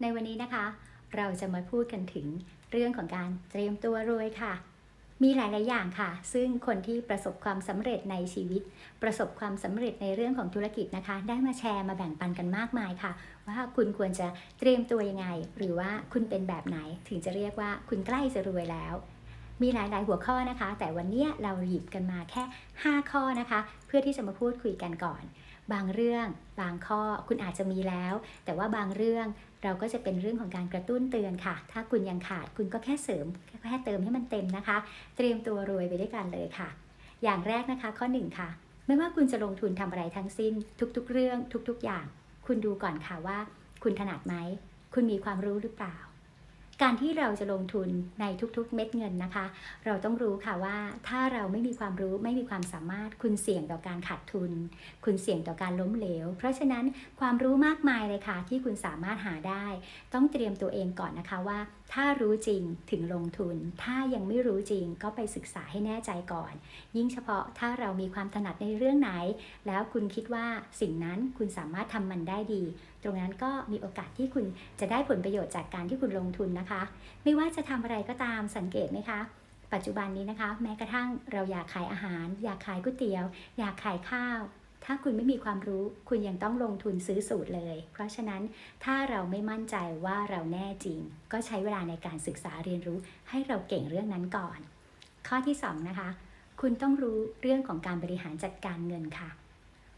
ในวันนี้นะคะ เราจะมาพูดกันถึงเรื่องของการเตรียมตัวรวยค่ะ มีหลาย ๆ อย่างค่ะ ซึ่งคนที่ประสบความสำเร็จในชีวิต ประสบความสำเร็จในเรื่องของธุรกิจนะคะ ได้มาแชร์มาแบ่งปันกันมากมายค่ะ ว่าคุณควรจะเตรียมตัวยังไง หรือว่าคุณเป็นแบบไหนถึงจะเรียกว่าคุณใกล้จะรวยแล้วมีหลาย ๆ หัวข้อนะคะ แต่วันนี้เราหยิบกันมาแค่ 5 ข้อนะคะ เพื่อที่จะมาพูดคุยกันก่อน บางเรื่อง บางข้อคุณอาจจะมีแล้ว แต่ว่าบางเรื่องเราก็จะเป็นเรื่องของการกระตุ้นเตือนค่ะ ถ้าคุณยังขาดคุณก็แค่เสริมแค่เติมให้มันเต็มนะคะ เตรียมตัวรวยไปด้วยกันเลยค่ะ อย่างแรกนะคะข้อหนึ่งค่ะ ไม่ว่าคุณจะลงทุนทำอะไรทั้งสิ้น ทุกๆ เรื่อง ทุก ๆ อย่าง คุณดูก่อนค่ะว่า คุณถนัดไหม คุณมีความรู้หรือเปล่า การที่เราจะลงทุนในทุกๆ เม็ดเงินนะคะ เราต้องรู้ค่ะว่าถ้าเราไม่มีความรู้ไม่มีความสามารถคุณเสี่ยงต่อการขาดทุน คุณเสี่ยงต่อการล้มเหลว เพราะฉะนั้นความรู้มากมายเลยค่ะที่คุณสามารถหาได้ ต้องเตรียมตัวเองก่อนนะคะว่า ถ้ารู้จริงถึงลงทุน ถ้ายังไม่รู้จริงก็ไปศึกษาให้แน่ใจก่อน ยิ่งเฉพาะถ้าเรามีความถนัดในเรื่องไหน แล้วคุณคิดว่าสิ่งนั้นคุณสามารถทำมันได้ดี ตรงนั้นก็มีโอกาสที่คุณจะได้ผลประโยชน์จากการที่คุณลงทุนนะคะไม่ว่าจะทำอะไรก็ตามสังเกตไหมคะ ปัจจุบันนี้นะคะ แม้กระทั่งเราอยากขายอาหาร อยากขายก๋วยเตี๋ยว อยากขายข้าว ถ้าคุณไม่มีความรู้ คุณยังต้องลงทุนซื้อสูตรเลย เพราะฉะนั้นถ้าเราไม่มั่นใจว่าเราแน่จริง ก็ใช้เวลาในการศึกษาเรียนรู้ ให้เราเก่งเรื่องนั้นก่อน ข้อที่สองนะคะคุณต้องรู้เรื่องของการบริหารจัดการเงินค่ะ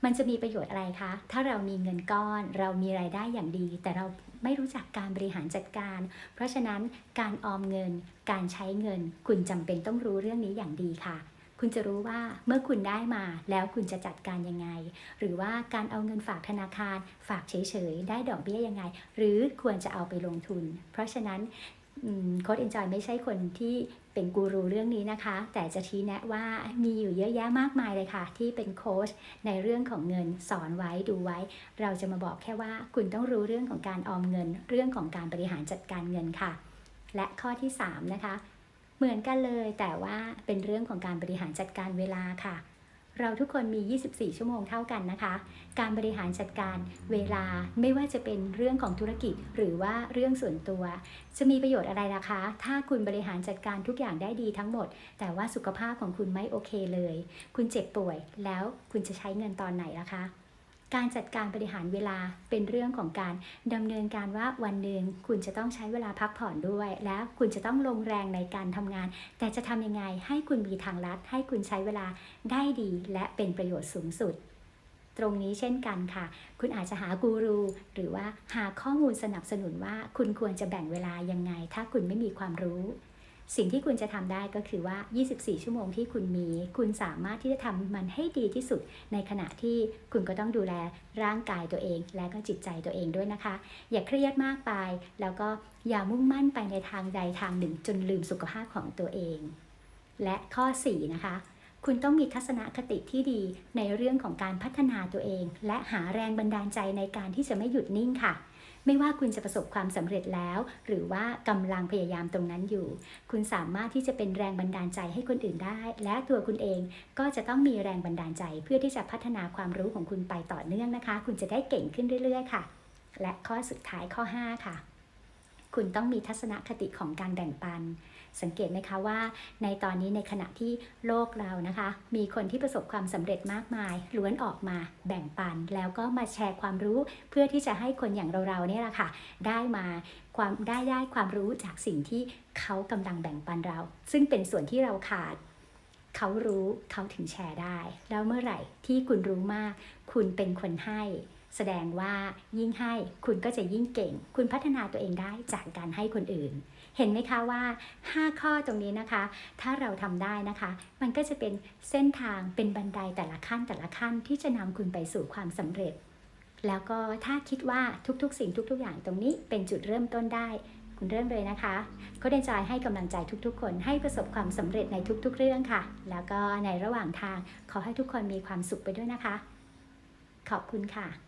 มันจะมีประโยชน์อะไรคะ ถ้าเรามีเงินก้อน เรามีรายได้อย่างดี แต่เรา ไม่รู้จักการบริหารจัดการ เพราะฉะนั้นการออมเงิน การใช้เงิน คุณจำเป็นต้องรู้เรื่องนี้อย่างดีค่ะ คุณจะรู้ว่าเมื่อคุณได้มาแล้วคุณจะจัดการยังไง หรือว่าการเอาเงินฝากธนาคาร ฝากเฉยๆ ได้ดอกเบี้ยยังไง หรือควรจะเอาไปลงทุน เพราะฉะนั้น โค้ดเอนจอยไม่ใช่คนที่เป็นกูรูเรื่องนี้นะคะ แต่จะชี้แนะว่ามีอยู่เยอะแยะมากมายเลยค่ะ ที่เป็นโค้ชในเรื่องของเงินสอนไว้ดูไว้ เราจะมาบอกแค่ว่าคุณต้องรู้เรื่องของการออมเงิน เรื่องของการบริหารจัดการเงินค่ะ และข้อที่ 3 นะคะ เหมือนกันเลยแต่ว่าเป็นเรื่องของการบริหารจัดการเวลาค่ะ เราทุกคนมี 24 ชั่วโมงเท่ากันนะคะ การบริหารจัดการเวลาไม่ว่าจะเป็นเรื่องของธุรกิจหรือว่าเรื่องส่วนตัว จะมีประโยชน์อะไรล่ะคะ ถ้าคุณบริหารจัดการทุกอย่างได้ดีทั้งหมด แต่ว่าสุขภาพของคุณไม่โอเคเลย คุณเจ็บป่วยแล้วคุณจะใช้เงินตอนไหนล่ะคะ การจัดการบริหารเวลาเป็นเรื่องของการดำเนินการว่าวันหนึ่งคุณจะต้องใช้เวลาพักผ่อนด้วย และคุณจะต้องลงแรงในการทำงาน แต่จะทำยังไงให้คุณมีทางลัด ให้คุณใช้เวลาได้ดี และเป็นประโยชน์สูงสุด ตรงนี้เช่นกันค่ะ คุณอาจจะหากูรู หรือว่าหาข้อมูลสนับสนุนว่า คุณควรจะแบ่งเวลายังไง ถ้าคุณไม่มีความรู้ สิ่งที่คุณจะทำได้ก็คือว่า 24 ชั่วโมงที่คุณมี คุณสามารถที่จะทำมันให้ดีที่สุด ในขณะที่คุณก็ต้องดูแลร่างกายตัวเอง และก็จิตใจตัวเองด้วยนะคะ อย่าเครียดมากไป แล้วก็อย่ามุ่งมั่นไปในทางใดทางหนึ่ง จนลืมสุขภาพของตัวเอง และข้อ 4 นะคะคุณต้องมีทัศนคติที่ดีในเรื่องของการพัฒนาตัวเอง และหาแรงบันดาลใจในการที่จะไม่หยุดนิ่งค่ะ ไม่ว่าคุณจะประสบความสำเร็จแล้ว หรือว่ากำลังพยายามตรงนั้นอยู่ คุณสามารถที่จะเป็นแรงบันดาลใจให้คนอื่นได้ และตัวคุณเองก็จะต้องมีแรงบันดาลใจ เพื่อที่จะพัฒนาความรู้ของคุณไปต่อเนื่องนะคะ คุณจะได้เก่งขึ้นเรื่อย ๆ ค่ะ และข้อสุดท้ายข้อ 5 ค่ะ คุณต้องมีทัศนคติของการแบ่งปัน สังเกตไหมคะว่าในตอนนี้ในขณะที่โลกเรานะคะ มีคนที่ประสบความสำเร็จมากมาย ล้วนออกมาแบ่งปัน แล้วก็มาแชร์ความรู้เพื่อที่จะให้คนอย่างเราๆเนี่ยแหละค่ะ ได้มาความได้ได้ความรู้จากสิ่งที่เขากำลังแบ่งปันเรา ซึ่งเป็นส่วนที่เราขาดเขารู้เขาถึงแชร์ได้ แล้วเมื่อไหร่ที่คุณรู้มาก คุณเป็นคนให้ แสดงว่ายิ่งให้คุณก็จะยิ่งเก่ง คุณพัฒนาตัวเองได้จากการให้คนอื่น เห็นไหมคะว่า 5 ข้อตรงนี้นะคะ ถ้าเราทำได้นะคะ มันก็จะเป็นเส้นทางเป็นบันไดแต่ละขั้นแต่ละขั้นที่จะนำคุณไปสู่ความสำเร็จ แล้วก็ถ้าคิดว่าทุกๆ สิ่งทุก ๆ อย่างตรงนี้เป็นจุดเริ่มต้นได้คุณเริ่มเลยนะคะก็เดนจอยให้กำลังใจทุกๆ คนให้ประสบความสำเร็จในทุก ๆ เรื่องค่ะ แล้วก็ในระหว่างทางขอให้ทุกคนมีความสุขไปด้วยนะคะ ขอบคุณค่ะ